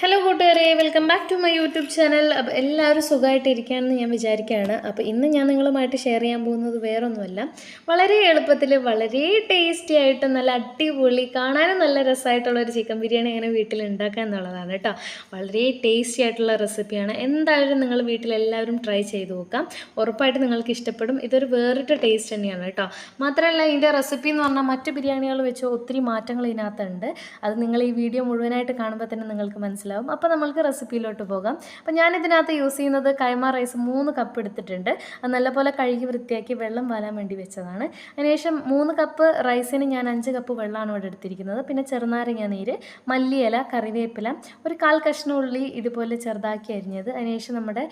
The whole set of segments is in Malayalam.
ഹലോ കൂട്ടുകാരെ. Welcome back to my YouTube channel അപ്പോൾ എല്ലാവരും സുഖമായിട്ടിരിക്കുകയാണെന്ന് ഞാൻ വിചാരിക്കുകയാണ്. അപ്പോൾ ഇന്ന് ഞാൻ നിങ്ങളുമായിട്ട് ഷെയർ ചെയ്യാൻ പോകുന്നത് വേറൊന്നുമല്ല. വളരെ എളുപ്പത്തിൽ വളരെ ടേസ്റ്റി ആയിട്ട് നല്ല അടിപൊളി കാണാനും നല്ല രസമായിട്ടുള്ള ഒരു ചിക്കൻ ബിരിയാണി എങ്ങനെ വീട്ടിൽ ഉണ്ടാക്കുക എന്നുള്ളതാണ് കേട്ടോ. വളരെ ടേസ്റ്റി ആയിട്ടുള്ള റെസിപ്പിയാണ് എന്തായാലും നിങ്ങൾ വീട്ടിലെല്ലാവരും ട്രൈ ചെയ്ത് നോക്കാം. ഉറപ്പായിട്ട് നിങ്ങൾക്ക് ഇഷ്ടപ്പെടും. ഇതൊരു വേറിട്ട ടേസ്റ്റ് തന്നെയാണ് കേട്ടോ. മാത്രമല്ല ഇതിന്റെ റെസിപ്പി എന്ന് പറഞ്ഞാൽ മറ്റ് ബിരിയാണികൾ വെച്ചോ ഒത്തിരി മാറ്റങ്ങൾ ഇതിനകത്തുണ്ട്. അത് നിങ്ങൾ ഈ വീഡിയോ മുഴുവനായിട്ട് കാണുമ്പോൾ തന്നെ നിങ്ങൾക്ക് മനസ്സിലാവും. അപ്പോൾ നമ്മൾക്ക് റെസിപ്പിയിലോട്ട് പോകാം. അപ്പോൾ ഞാൻ ഇതിനകത്ത് യൂസ് ചെയ്യുന്നത് കൈമ റൈസ് മൂന്ന് കപ്പ് എടുത്തിട്ടുണ്ട്. അത് നല്ലപോലെ കഴുകി വൃത്തിയാക്കി വെള്ളം വരാൻ വേണ്ടി വെച്ചതാണ്. അതിനുശേഷം മൂന്ന് കപ്പ് റൈസിന് ഞാൻ അഞ്ച് കപ്പ് വെള്ളമാണ് ഇവിടെ എടുത്തിരിക്കുന്നത്. പിന്നെ ചെറുനാരങ്ങ നീര് മല്ലിയില കറിവേപ്പില ഒരു കാൽ കഷ്ണം ഉള്ളി ഇതുപോലെ ചെറുതാക്കി അരിഞ്ഞത്. അതിനുശേഷം നമ്മുടെ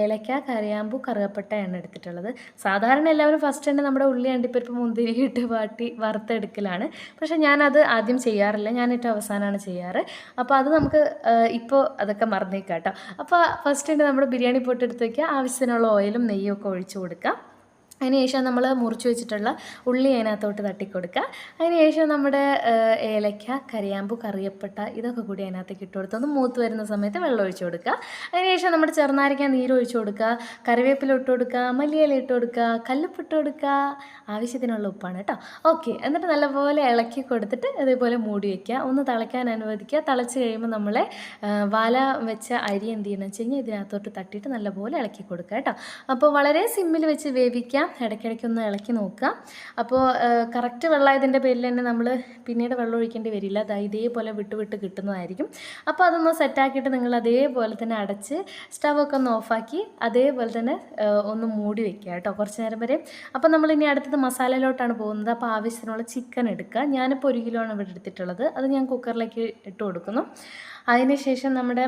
ഏലക്ക കറിയാമ്പു കറുകപ്പട്ടയാണ് എടുത്തിട്ടുള്ളത്. സാധാരണ എല്ലാവരും ഫസ്റ്റ് തന്നെ നമ്മുടെ ഉള്ളി അണ്ടിപ്പരിപ്പ് മുന്തിരി ഇട്ട് വാട്ടി വറുത്തെടുക്കലാണ്. പക്ഷേ ഞാനത് ആദ്യം ചെയ്യാറില്ല. ഏറ്റവും അവസാനമാണ് ചെയ്യാറ്. അപ്പോൾ അത് നമുക്ക് ഇപ്പോൾ അതൊക്കെ മറന്നേക്കാം കേട്ടോ. അപ്പോൾ ഫസ്റ്റ് തന്നെ നമ്മുടെ ബിരിയാണി പോട്ട് എടുത്ത് വയ്ക്കുക ആവശ്യത്തിനുള്ള ഓയിലും നെയ്യും ഒക്കെ ഒഴിച്ചു കൊടുക്കുക. അതിനുശേഷം നമ്മൾ മുറിച്ച് വെച്ചിട്ടുള്ള ഉള്ളി അതിനകത്തോട്ട് തട്ടിക്കൊടുക്കുക. അതിനുശേഷം നമ്മുടെ ഏലക്ക കരിയാമ്പു കറിയപ്പട്ട ഇതൊക്കെ കൂടി അതിനകത്തേക്ക് ഇട്ട് കൊടുത്ത് ഒന്ന് മൂത്ത് വരുന്ന സമയത്ത് വെള്ളം ഒഴിച്ചു കൊടുക്കുക. അതിനുശേഷം നമ്മുടെ ചെറുനാരങ്ങ നീര് ഒഴിച്ച് കൊടുക്കുക. കറിവേപ്പില ഇട്ട് കൊടുക്കുക. മല്ലിയില ഇട്ട് കൊടുക്കുക. കല്ലുപ്പ് ഇട്ട് കൊടുക്കുക. ആവശ്യത്തിനുള്ള ഉപ്പാണ് കേട്ടോ. ഓക്കെ. എന്നിട്ട് നല്ലപോലെ ഇളക്കി കൊടുത്തിട്ട് അതേപോലെ മൂടി വയ്ക്കുക ഒന്ന് തിളയ്ക്കാൻ അനുവദിക്കുക. തിളച്ച് കഴിയുമ്പോൾ നമ്മളെ വാല വെച്ച അരി എന്ത് ചെയ്യണമെന്ന് വെച്ച് കഴിഞ്ഞാൽ ഇതിനകത്തോട്ട് തട്ടിയിട്ട് നല്ലപോലെ ഇളക്കി കൊടുക്കുക കേട്ടോ. അപ്പോൾ വളരെ സിമ്മിൽ വെച്ച് വേവിക്കാം. ഇടയ്ക്കിടയ്ക്ക് ഒന്ന് ഇളക്കി നോക്കുക. അപ്പോൾ കറക്റ്റ് വെള്ളമായതിന്റെ പേരിൽ തന്നെ നമ്മൾ പിന്നീട് വെള്ളം ഒഴിക്കേണ്ടി വരില്ല. അത് ഇതേപോലെ വിട്ട് വിട്ട് കിട്ടുന്നതായിരിക്കും. അപ്പോൾ അതൊന്ന് സെറ്റാക്കിയിട്ട് നിങ്ങൾ അതേപോലെ തന്നെ അടച്ച് സ്റ്റവൊക്കെ ഒന്ന് ഓഫാക്കി അതേപോലെ തന്നെ ഒന്ന് മൂടി വെക്കുക കേട്ടോ കുറച്ച് നേരം വരെ. അപ്പോൾ നമ്മൾ ഇനി അടുത്തത് മസാലയിലോട്ടാണ് പോകുന്നത്. അപ്പോൾ ആവശ്യത്തിനുള്ള ചിക്കൻ എടുക്കുക. ഞാനിപ്പോൾ ഒരു കിലോ ആണ് ഇവിടെ എടുത്തിട്ടുള്ളത്. അത് ഞാൻ കുക്കറിലേക്ക് ഇട്ട് കൊടുക്കുന്നു. അതിനുശേഷം നമ്മുടെ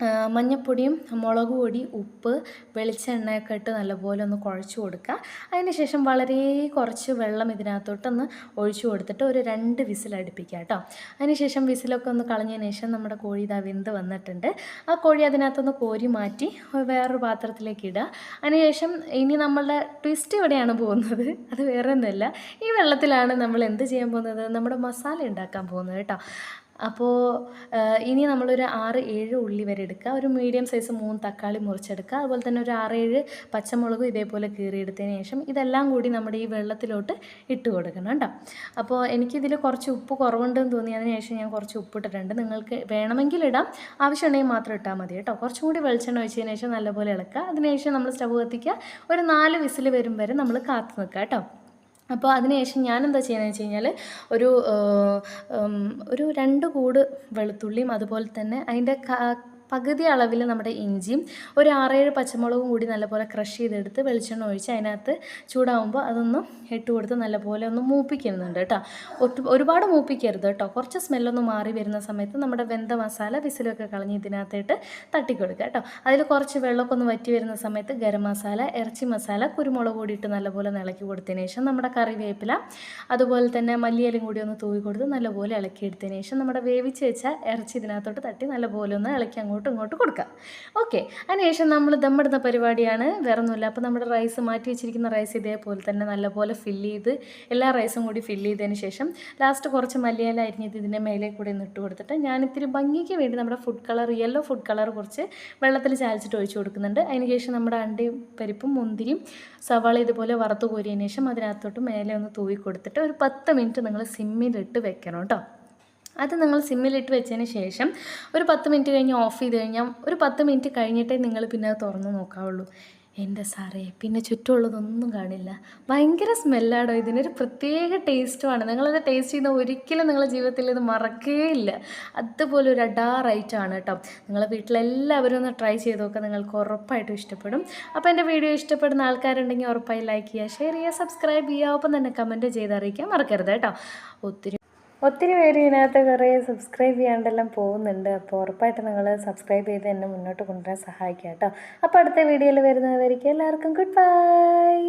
ആ, മഞ്ഞപ്പൊടിയും മുളക് പൊടി ഉപ്പ് വെളിച്ചെണ്ണയൊക്കെ ഇട്ട് നല്ലപോലെ ഒന്ന് കുഴച്ച് കൊടുക്കുക. അതിനുശേഷം വളരെ കുറച്ച് വെള്ളം ഇതിനകത്തോട്ടൊന്ന് ഒഴിച്ചു കൊടുത്തിട്ട് ഒരു രണ്ട് വിസിൽ അടുപ്പിക്കുക കേട്ടോ. അതിനുശേഷം വിസിലൊക്കെ ഒന്ന് കളഞ്ഞതിന് ശേഷം നമ്മുടെ കോഴി ഇതാ വെന്ത് വന്നിട്ടുണ്ട്. ആ കോഴി അതിനകത്തൊന്ന് കോരി മാറ്റി വേറൊരു പാത്രത്തിലേക്ക് ഇടുക. അതിനുശേഷം ഇനി നമ്മളുടെ ട്വിസ്റ്റ് ഇവിടെയാണ് പോകുന്നത്. അത് വേറെ ഒന്നുമല്ല ഈ വെള്ളത്തിലാണ് നമ്മൾ എന്ത് ചെയ്യാൻ പോകുന്നത്? നമ്മുടെ മസാല ഉണ്ടാക്കാൻ പോകുന്നത് കേട്ടോ. അപ്പോൾ ഇനി നമ്മളൊരു ആറ് ഏഴ് ഉള്ളി വരെ എടുക്കുക. ഒരു മീഡിയം സൈസ് മൂന്ന് തക്കാളി മുറിച്ചെടുക്കുക. അതുപോലെ തന്നെ ഒരു ആറ് ഏഴ് പച്ചമുളകും ഇതേപോലെ കീറിയെടുത്തതിന് ശേഷം ഇതെല്ലാം കൂടി നമ്മുടെ ഈ വെള്ളത്തിലോട്ട് ഇട്ട് കൊടുക്കണം കേട്ടോ. അപ്പോൾ എനിക്കിതിൽ കുറച്ച് ഉപ്പ് കുറവുണ്ടെന്ന് തോന്നി അതിന് ശേഷം ഞാൻ കുറച്ച് ഉപ്പിട്ടിട്ടുണ്ട് നിങ്ങൾക്ക് വേണമെങ്കിൽ ഇടാം. ആവശ്യമുണ്ടെങ്കിൽ മാത്രം ഇട്ടാൽ മതി കേട്ടോ. കുറച്ചും കൂടി വെളിച്ചെണ്ണ ഒഴിച്ചതിന് ശേഷം നല്ലപോലെ ഇളക്കുക. അതിനുശേഷം നമ്മൾ സ്റ്റവ് കത്തിക്കുക. ഒരു നാല് വിസിൽ വരും വരെ നമ്മൾ കാത്തു നിൽക്കുക കേട്ടോ. അപ്പോൾ അതിനുശേഷം ഞാൻ എന്താ ചെയ്യുന്നത് വെച്ച് കഴിഞ്ഞാൽ ഒരു ഒരു രണ്ട് കൂട് വെളുത്തുള്ളിയും അതുപോലെ തന്നെ അതിന്റെ പകുതി അളവിൽ നമ്മുടെ ഇഞ്ചിയും ഒരു ആറേഴ് പച്ചമുളകും കൂടി നല്ലപോലെ ക്രഷ് ചെയ്തെടുത്ത് വെളിച്ചെണ്ണ ഒഴിച്ച് അതിനകത്ത് ചൂടാവുമ്പോൾ അതൊന്ന് ഇട്ട് കൊടുത്ത് നല്ലപോലെ ഒന്ന് മൂപ്പിക്കുന്നുണ്ട് കേട്ടോ. ഒരുപാട് മൂപ്പിക്കരുത് കേട്ടോ. കുറച്ച് സ്മെല്ലൊന്ന് മാറി വരുന്ന സമയത്ത് നമ്മുടെ വെന്ത മസാല വിസിലൊക്കെ കളഞ്ഞ് ഇതിനകത്തായിട്ട് തട്ടിക്കൊടുക്കുക കേട്ടോ. അതിൽ കുറച്ച് വെള്ളമൊക്കെ ഒന്ന് വറ്റി വരുന്ന സമയത്ത് ഗരം മസാല ഇറച്ചി മസാല കുരുമുളക് കൂടി ഇട്ട് നല്ലപോലെ ഇളക്കി കൊടുത്തതിന് ശേഷം നമ്മുടെ കറിവേപ്പില അതുപോലെ തന്നെ മല്ലിയിലും കൂടി ഒന്ന് തൂവി കൊടുത്ത് നല്ലപോലെ ഇളക്കി എടുത്തതിന് ശേഷം നമ്മുടെ വേവിച്ച് വെച്ച ഇറച്ചി ഇതിനകത്തോട്ട് തട്ടി നല്ലപോലെ ഒന്ന് ഇളക്കി ഇങ്ങോട്ടും കൊടുക്കുക ഓക്കെ അതിനുശേഷം നമ്മൾ ദമ്മിടുന്ന പരിപാടിയാണ്. വേറെ ഒന്നുമില്ല അപ്പോൾ നമ്മുടെ റൈസ് മാറ്റി വെച്ചിരിക്കുന്ന റൈസ് ഇതേപോലെ തന്നെ നല്ലപോലെ ഫില്ല് ചെയ്ത് എല്ലാ റൈസും കൂടി ഫില്ല് ചെയ്തതിന് ശേഷം ലാസ്റ്റ് കുറച്ച് മല്ലിയില അരിഞ്ഞത് ഇതിന്റെ മേലെ കൂടി ഒന്ന് ഇട്ട് കൊടുത്തിട്ട് ഞാൻ ഇത്തിരി ഭംഗിക്ക് വേണ്ടി നമ്മുടെ food colour yellow food colour കുറച്ച് വെള്ളത്തിൽ ചാലിച്ചിട്ട് ഒഴിച്ച് കൊടുക്കുന്നുണ്ട്. അതിനുശേഷം നമ്മുടെ അണ്ടി പരിപ്പും മുന്തിരിയും സവാള ഇതുപോലെ വറുത്ത് കോരിയതിന് ശേഷം അതിനകത്തോട്ട് മേലെ ഒന്ന് തൂവി കൊടുത്തിട്ട് ഒരു പത്ത് മിനിറ്റ് നിങ്ങൾ സിമ്മിലിട്ട് വെക്കണം കേട്ടോ. അത് നിങ്ങൾ സിമ്മിലിട്ട് വെച്ചതിന് ശേഷം ഒരു പത്ത് മിനിറ്റ് കഴിഞ്ഞ് ഓഫ് ചെയ്ത് കഴിഞ്ഞാൽ ഒരു പത്ത് മിനിറ്റ് കഴിഞ്ഞിട്ടേ നിങ്ങൾ പിന്നെ അത് തുറന്ന് നോക്കാവുള്ളൂ. എന്റെ സാറേ പിന്നെ ചുറ്റുമുള്ളതൊന്നും കാണില്ല. ഭയങ്കര സ്മെല്ലാടോ ഇതിനൊരു പ്രത്യേക ടേസ്റ്റുമാണ് നിങ്ങളത് ടേസ്റ്റ് ചെയ്യുന്ന ഒരിക്കലും നിങ്ങളുടെ ജീവിതത്തിൽ ഇത് മറക്കേയില്ല. അതുപോലെ ഒരു അഡാറൈറ്റാണ് കേട്ടോ. നിങ്ങളെ വീട്ടിലെല്ലാവരും ഒന്ന് ട്രൈ ചെയ്ത് നോക്കുക നിങ്ങൾക്ക് ഉറപ്പായിട്ടും ഇഷ്ടപ്പെടും. അപ്പോൾ എന്റെ വീഡിയോ ഇഷ്ടപ്പെടുന്ന ആൾക്കാരുണ്ടെങ്കിൽ ഉറപ്പായി ലൈക്ക് ചെയ്യുക ഷെയർ ചെയ്യുക സബ്സ്ക്രൈബ് ചെയ്യുക. ഒപ്പം തന്നെ കമന്റ് ചെയ്ത് അറിയിക്കാൻ മറക്കരുത് കേട്ടോ. ഒത്തിരി ഒത്തിരി പേര് ഇതിനകത്ത് കുറേ സബ്സ്ക്രൈബ് ചെയ്യാണ്ടെല്ലാം പോകുന്നുണ്ട്. അപ്പോൾ ഉറപ്പായിട്ട് നിങ്ങൾ സബ്സ്ക്രൈബ് ചെയ്ത് എന്നെ മുന്നോട്ട് കൊണ്ടുവരാൻ സഹായിക്കാം കേട്ടോ. അപ്പോൾ അടുത്ത വീഡിയോയിൽ വരുന്നതായിരിക്കും എല്ലാവർക്കും ഗുഡ് ബൈ